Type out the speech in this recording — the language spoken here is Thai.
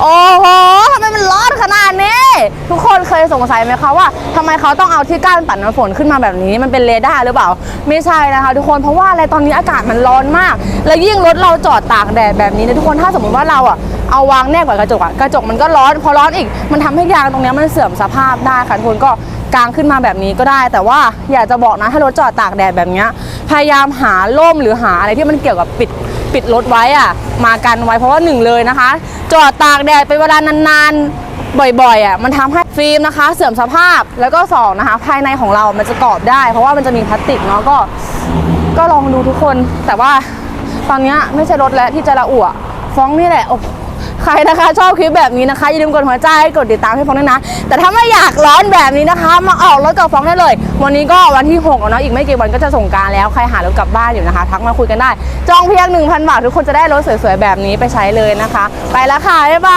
โอ้โหทำไมมันร้อนขนาดนี้ ทุกคนเคยสงสัยไหมคะว่าทำไมเขาต้องเอาที่กั้นปัดน้ำฝนขึ้นมาแบบนี้ มันเป็นเรดาร์หรือเปล่า ไม่ใช่นะคะทุกคนเพราะว่าอะไรตอนนี้อากาศมันร้อนมาก แล้วยิ่งรถเราจอดตากแดดแบบนี้นะทุกคนถ้าสมมติว่าเราอะเอาวางแนบกับกระจกอะกระจกมันก็ร้อนพอร้อนอีก มันทำให้ยางตรงนี้มันเสื่อมสภาพได้ค่ะทุกคนก็กางขึ้นมาแบบนี้ก็ได้ แต่ว่าอยากจะบอกนะถ้ารถจอดตากแดดแบบนี้พยายามหาร่มหรือหาอะไรที่มันเกี่ยวกับปิด ปิดรถไว้อะมากันไว้เพราะว่าหนึ่งเลยนะคะ จอดตากแดดเป็นเวลานานๆ บ่อยๆอะมันทำให้ฟิล์มนะคะ เสื่อมสภาพแล้วก็สองนะคะ ภายในของเรามันจะกรอบได้ เพราะว่ามันจะมีพลาสติกเนาะก็ ก็ลองดูทุกคนแต่ว่าตอนเนี้ยไม่ใช่รถแล้วที่จะระอุอะฟ้องนี่แหละโอ้ ครนะคะ ชอบคลิปแบบนี้นะคะอย่าลืมกดหัวใจกดติดตามให้ฟองด้วยนะ แต่ถ้าไม่อยากร้อนแบบนี้นะคะ มาออกรถกับฟองได้เลย วันนี้ก็วันที่6แล้วเนาะอีกไม่กี่วันก็จะส่งการแล้วใครหารถกลับบ้านอยู่นะคะ ทักมาคุยกันได้ จองเพียง 1,000 บาททุกคนจะได้รถสวยๆแบบนี้ไปใช้เลยนะคะ ไปแล้วค่ะบ๊ายบาย